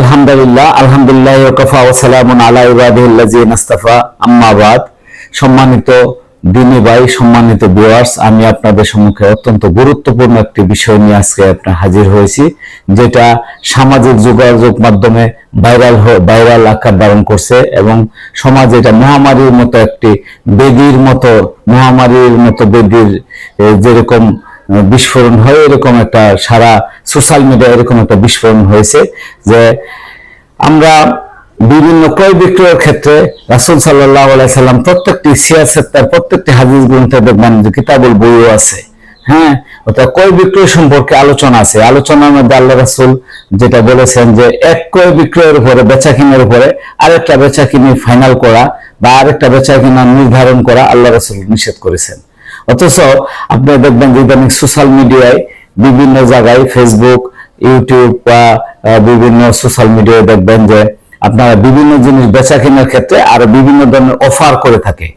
আলহামদুলিল্লাহ আলহামদুলিল্লাহ ওয়াকাফা ওয়া আলা ইবাদিহিল্লাযিনা ইসতাফা। আম্মা সম্মানিত দিনী ভাই, সম্মানিত ভিউয়ার্স আমি আপনাদের সম্মুখে অত্যন্ত গুরুত্বপূর্ণ একটি বিষয় নিয়ে আজকে আপনার হাজির হয়েছি, যেটা সামাজিক যোগাযোগ মাধ্যমে ভাইরাল ভাইরাল আকার ধারণ করছে এবং সমাজে এটা মহামারীর মতো একটি বেদির মতো, মহামারীর মতো বেদির যেরকম বিস্ফোরণ হয়, এরকম একটা সারা সোশ্যাল মিডিয়া এরকম একটা বিস্ফোরণ হয়েছে যে আমরা বিভিন্ন ক্রয় বিক্রয়ের ক্ষেত্রে রাসুল সাল্লাহ সাল্লাম প্রত্যেকটি সিয়াসের প্রত্যেকটি হাদিস গ্রন্থে দেখবেন যে কিতাবুল বইও আছে। হ্যাঁ অর্থাৎ ক্রয় বিক্রয় সম্পর্কে আলোচনা আছে। আলোচনার মধ্যে আল্লাহ রাসুল যেটা বলেছেন যে এক ক্রয় বিক্রয়ের উপরে বেচা কিনার উপরে আরেকটা বেচা কিনে ফাইনাল করা বা আরেকটা বেচা কিনা নির্ধারণ করা আল্লাহ রাসুল নিষেধ করেছেন। অথচ আপনি দেখবেন যে ইদানিং সোশ্যাল মিডিয়ায় বিভিন্ন জায়গায় ফেসবুক ইউটিউব বা বিভিন্ন সোশ্যাল মিডিয়ায় দেখবেন যে আপনারা বিভিন্ন জিনিস বেচা কেনার ক্ষেত্রে আরও বিভিন্ন ধরনের অফার করে থাকে।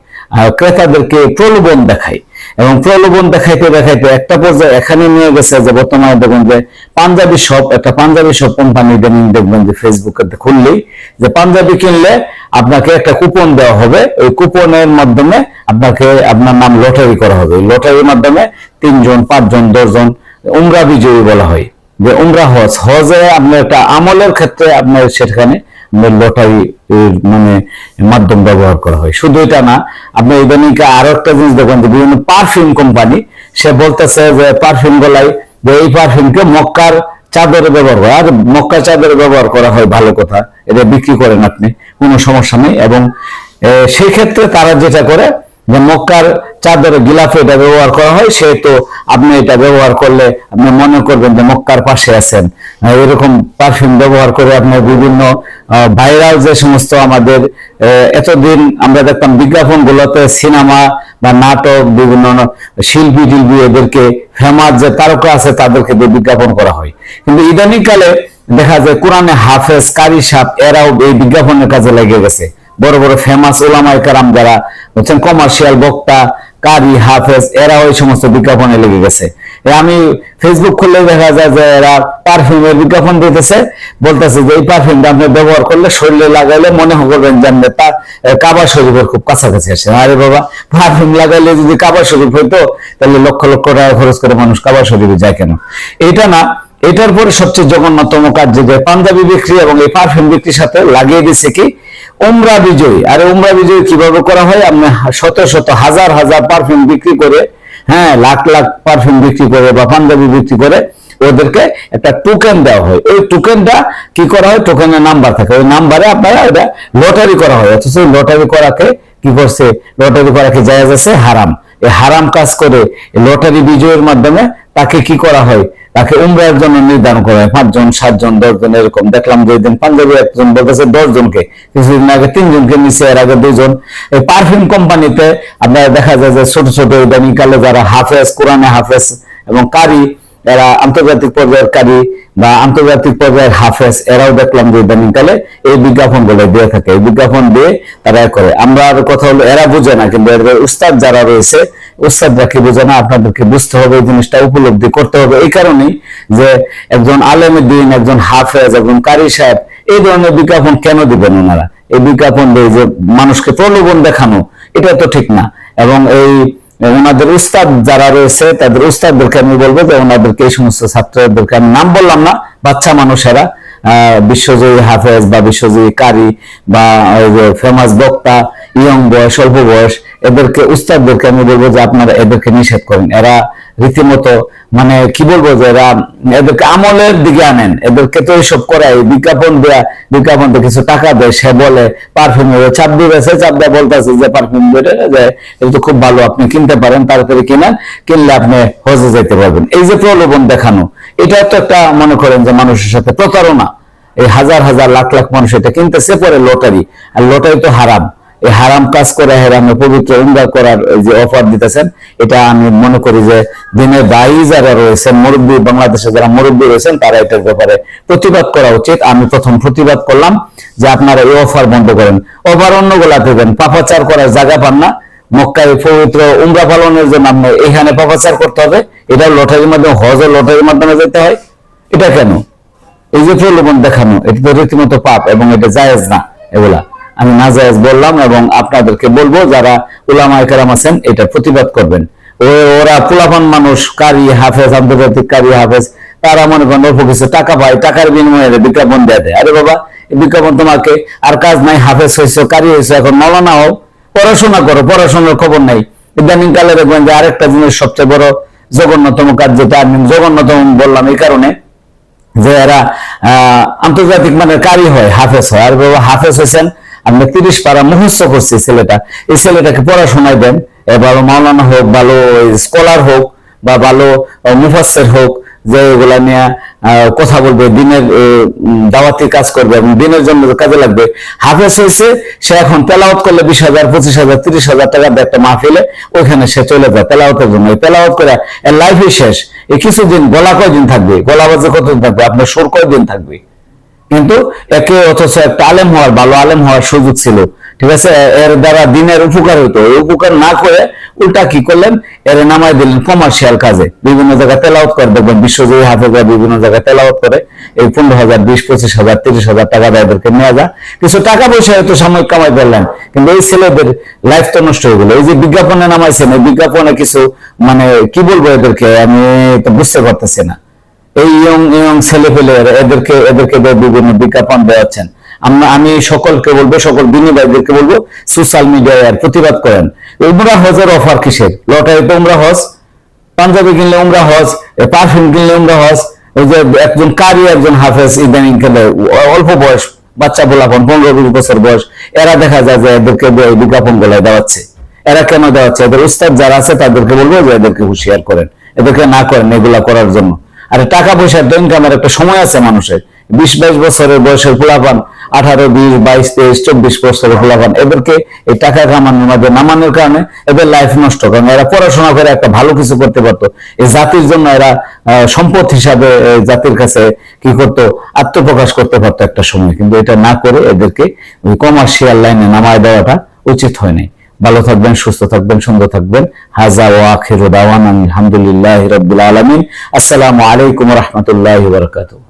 ক্রেতাদেরকে প্রলোভন দেখায়। এবং প্রলোভন দেখাইতে দেখাইতে একটা পর্যায়ে এখানে নিয়ে গেছে যে বর্তমানে দেখবেন যে পাঞ্জাবি শপ একটা পাঞ্জাবি শপ কোম্পানি ইদানিং দেখবেন যে ফেসবুকে খুললেই যে পাঞ্জাবি কিনলে আপনাকে একটা কুপন দেওয়া হবে। ওই কুপনের মাধ্যমে আপনাকে আপনার নাম লটারি করা হবে। লটারির মাধ্যমে তিনজন, পাঁচজন, দশজন উমরা বিজয়ী বলা হয়। যে উমরা হজ, হজে আপনার একটা আমলের ক্ষেত্রে আপনার সেখানে লটারি মানে মাধ্যম ব্যবহার করা হয়। শুধু এটা না, আপনি ইদানিং আরও একটা জিনিস দেখবেন যে বিভিন্ন পারফিউম কোম্পানি সে বলতেছে যে পারফিউম গলায় যে এই পারফিউমকে মক্কার চাদরে ব্যবহার করা। আর মক্কা চাদরে ব্যবহার করা হয় ভালো কথা, এটা বিক্রি করেন আপনি, কোনো সমস্যা নেই। এবং সেই ক্ষেত্রে তারা যেটা করে যে মক্কার চাদরে গিলাফে এটা ব্যবহার করা হয়, সেহেতু আপনি এটা ব্যবহার করলে আপনি মনে করবেন যে মক্কার পাশে আছেন। এরকম পারফিউম ব্যবহার করে আপনার বিভিন্ন ভাইরাল যে সমস্ত আমাদের এতদিন আমরা দেখতাম বিজ্ঞাপন গুলোতে সিনেমা বা নাটক, বিভিন্ন শিল্পী টিল্পী এদেরকে, ফেমাস যে তারকা আছে তাদেরকে দিয়ে বিজ্ঞাপন করা হয়। কিন্তু ইদানিংকালে দেখা যায় কোরআনে হাফেজ, কারি সাপ, এরাও এই বিজ্ঞাপনের কাজে লেগে গেছে। বড় বড় ফেমাস ওলামাই কারাম যারা হচ্ছেন কমার্শিয়াল বক্তা কারি হাফেজ, এরা ওই সমস্ত বিজ্ঞাপনে লেগে গেছে। আমি ফেসবুক খুললে দেখা যায় যে এরা পারফিউমের বিজ্ঞাপন দিতেছে, বলতেছে যে এই পারফিউমটা আপনি ব্যবহার করলে শরীরে লাগাইলে মনে করবেন যে আপনি তা কাবা শরীফের খুব কাছাকাছি আসে আরে বাবা পারফিউম লাগাইলে যদি কাবা শরীফ হইতো, তাহলে লক্ষ লক্ষ টাকা খরচ করে মানুষ কাবা শরীফে যায় কেন? এটা না, এটার পরে সবচেয়ে জঘন্যতম কাজ যে পাঞ্জাবি বিক্রি এবং এই পারফিউম বিক্রির সাথে লাগিয়ে দিচ্ছে কি? উমরা বিজয়ী। আর উমরা বিজয় কীভাবে করা হয়? আপনি শত শত, হাজার হাজার পারফিউম বিক্রি করে হ্যাঁ লাখ লাখ পারফিউম বিক্রি করে বা পাঞ্জাবি বিক্রি করে ওদেরকে একটা টোকেন দেওয়া হয়। ওই টোকেনটা কি করা হয়? টোকেনের নাম্বার থাকে। ওই নাম্বারে আপনারা এটা লটারি করা হয়। অথচ লটারি করাকে কি করছে? লটারি করাকে জায়েজ আছে হারাম। এই হারাম কাজ করে লটারি বিজয়ের মাধ্যমে তাকে কি করা হয়? তাকে উমরার জন্য নির্ধারণ করা হয়। পাঁচজন, সাতজন, দশজন, এরকম। দেখলাম যে দিন পাঞ্জাবি, একজন বলতেছে দশ জনকে কিছুদিন আগে তিনজনকে নিচে এর আগে দুজন। এই পারফিউম কোম্পানিতে আপনার দেখা যায় যে ছোট ছোট ইদানিং কালে যারা হাফেজ, কোরআনে হাফেজ এবং কারি, এরা আন্তর্জাতিক পর্যায়ের কারি বা আন্তর্জাতিক পর্যায়ের হাফেজ, এরাও দেখলাম যে ইদানিং কালে এই বিজ্ঞাপনগুলো দিয়ে থাকে। এই বিজ্ঞাপন দিয়ে তারা করে। আমরা কথা হলো, এরা বুঝে না, কিন্তু উস্তাদ যারা রয়েছে উস্তাদরা কি বুঝে না আপনাদেরকে বুঝতে হবে, এই জিনিসটা উপলব্ধি করতে হবে। এই কারণেই যে একজন আলেমের দিন, একজন হাফেজ, একজন কারি সাহেব, এই ধরনের বিজ্ঞাপন কেন দিবেন ওনারা? এই বিজ্ঞাপন দিয়ে যে মানুষকে প্রলোভন দেখানো, এটা তো ঠিক না। এবং এই ওনাদের উস্তাদ যারা রয়েছে, তাদের উস্তাদদেরকে আমি বলব যে ওনাদেরকে এই সমস্ত ছাত্রদেরকে আমি নাম বললাম না, বাচ্চা মানুষেরা বিশ্বজয়ী হাফেজ বা বিশ্বজয়ী কারি বা ফেমাস বক্তা, ইয়ং বয়স, অল্প বয়স এদেরকে, উস্তাদদেরকে আমি বলব যে আপনারা এদেরকে নিষেধ করেন। এরা রীতিমতো মানে কি বলব যে এরা এদেরকে আমলের দিকে আনেন। এদেরকে তো এইসব করায় বিজ্ঞাপন দেয়া বিজ্ঞাপন দিয়ে কিছু টাকা দেয়, সে বলে পারফিউম চাপ দিয়েছে চাপ দেওয়া বলতেছে যে পারফিউম বেড়ে যায় এটা তো খুব ভালো, আপনি কিনতে পারেন, তারপরে কিনেন, কিনলে আপনি হজে যেতে পারবেন। এই যে প্রলোভন দেখানো, এটা তো একটা মনে করেন যে মানুষের সাথে প্রতারণা। এই হাজার হাজার লাখ লাখ মানুষ এটা কিনতেছে, পরে লটারি। আর লটারি তো হারাম। এই হারাম কাজ করে, হেরামে পবিত্র উমরা করার যে অফার দিতেছেন, এটা আমি মনে করি যে দিনের দায়ী যারা রয়েছেন, মুরব্বী বাংলাদেশে যারা মুরব্বী রয়েছেন, তারা এটার ব্যাপারে প্রতিবাদ করা উচিত। আমি প্রথম প্রতিবাদ করলাম যে আপনারা এই অফার বন্ধ করেন। অফার অন্য গোলাতে দেন পাপাচার করার জায়গা পান না। মক্কায় পবিত্র উমরা পালনের জন্য আপনি এখানে পাপাচার করতে হবে। এটা লটারির মাধ্যমে হজ ও লটারির মাধ্যমে যেতে হয়। এটা কেন? এই যে প্রলোভন দেখানো, এটা তো রীতিমতো পাপ এবং এটা জায়েজ না এগুলা। আমি না জায়েজ বললাম এবং আপনাদেরকে বলব, যারা উলামায়ে কেরাম আছেন এটা প্রতিবাদ করবেন। ওরা পোলাপান মানুষ, কারি হাফেজ, আন্তর্জাতিক কারি হাফেজ, তারা মনে করেন অল্প কিছু টাকা পায়, টাকার বিনিময়ে বিজ্ঞাপন দেয়া দেয়। আরে বাবা বিজ্ঞাপন তোমাকে, আর কাজ নাই, হাফেজ হয়েছে কারি হয়েছে এখন মৌলানা হও। পড়াশোনা করো, পড়াশোনার খবর নাই। ইদানিং কালে দেখবেন যে আরেকটা জিনিস সবচেয়ে বড় জঘন্যতম কাজ যেটা আমি জঘন্যতম বললাম এই কারণে, যে এরা আন্তর্জাতিক মানে কারি হয়, হাফেজ হয়। আর বাবা, হাফেজ হয়েছেন আমরা তিরিশ পারা মুখস্থ করছি ছেলেটা। এই ছেলেটাকে পড়াশোনায় দেন, এ ভালো মাওলানা হোক, ভালো স্কলার হোক, বা ভালো মুফাসের হোক, যে এগুলা নিয়ে কথা বলবে, দিনের দাওয়াতি কাজ করবে এবং দিনের জন্য কাজে লাগবে। হাফেজ হয়েছে, সে এখন তেলাওয়াত করলে বিশ হাজার, পঁচিশ হাজার, তিরিশ হাজার টাকা একটা মাহফিলে ওইখানে সে চলে যায় তেলাওয়াতের জন্য। তেলাওয়াত করে এর লাইফই শেষ। এই কিছুদিন, গলা কয়দিন থাকবে? গলা বাজে কতদিন থাকবে? আপনার সুর কয়দিন থাকবে? কিন্তু একে অথচ একটা আলেম হওয়ার, ভালো আলেম হওয়ার সুযোগ ছিল। ঠিক আছে? এর দ্বারা দিনের উপকার হতো এই উপকার না করে উল্টা কি করলেন? এর নামাই দিলেন কমার্শিয়াল কাজে। বিভিন্ন জায়গায় তেলাওত করে। দেখবেন বিশ্বজয়ী হাফেজরা বিভিন্ন জায়গায় তেলাওত করে। এই পনেরো হাজার, বিশ, পঁচিশ হাজার, তিরিশ হাজার টাকা এদেরকে নেওয়া যায়। কিছু টাকা পয়সা হয়তো সাময়িক কামাই করলেন। কিন্তু এই ছেলেদের লাইফ তো নষ্ট হয়ে গেল। এই যে বিজ্ঞাপনে নামাইছেন, এই বিজ্ঞাপনে কিছু মানে কি বলব এদেরকে? আমি তো বুঝতে পারতেছি না। এই ইয়ং ইয়ং ছেলে পেলে এদেরকে এদেরকে বিভিন্ন বিজ্ঞাপন দেওয়াচ্ছেন। আমরা, আমি সকলকে বলব, সকল বিনিয়োগীদেরকে বলব সোশ্যাল মিডিয়ায় আর প্রতিবাদ করেন। উমরা হজের অফার কিসের? লটারিতে উমরা হজ, পাঞ্জাবি কিনলে উমরা হজ পারফিউম কিনলে উমরা হজ ওই যে একজন কারি, একজন হাফেজ ইদানিং খেলে, অল্প বয়স, বাচ্চা বলাপন, পনেরো বিশ বছর বয়স, এরা দেখা যায় যে এদেরকে বিজ্ঞাপন গলায় দেওয়াচ্ছে। এরা কেন দেওয়াচ্ছে? এদের উস্তাদ যারা আছে তাদেরকে বলব যে এদেরকে হুঁশিয়ার করেন। এদেরকে না করেন এগুলা করার জন্য। আর টাকা পয়সার ইনকামের একটা সময় আছে মানুষের। বিশ বাইশ বছরের বয়সের পোলাপান, আঠারো, বিশ, বাইশ, তেইশ, চব্বিশ বছরের পোলাপান, এদেরকে এই টাকা কামানোর মধ্যে নামানোর কারণে এদের লাইফ নষ্ট কারণ এরা পড়াশোনা করে একটা ভালো কিছু করতে পারতো। এই জাতির জন্য এরা সম্পদ হিসাবে জাতির কাছে কি করতো? আত্মপ্রকাশ করতে পারতো একটা সময়। কিন্তু এটা না করে এদেরকে কমার্শিয়াল লাইনে নামায় দেওয়াটা উচিত হয় নাই। ভালো থাকবেন সুস্থ থাকবেন সুন্দর থাকবেন হাজা ও আখির দাওয়ান আলহামদুলিল্লাহ রবিল আলমিন আসসালামু আলাইকুম রহমতুল্লাহ বারকাতুহ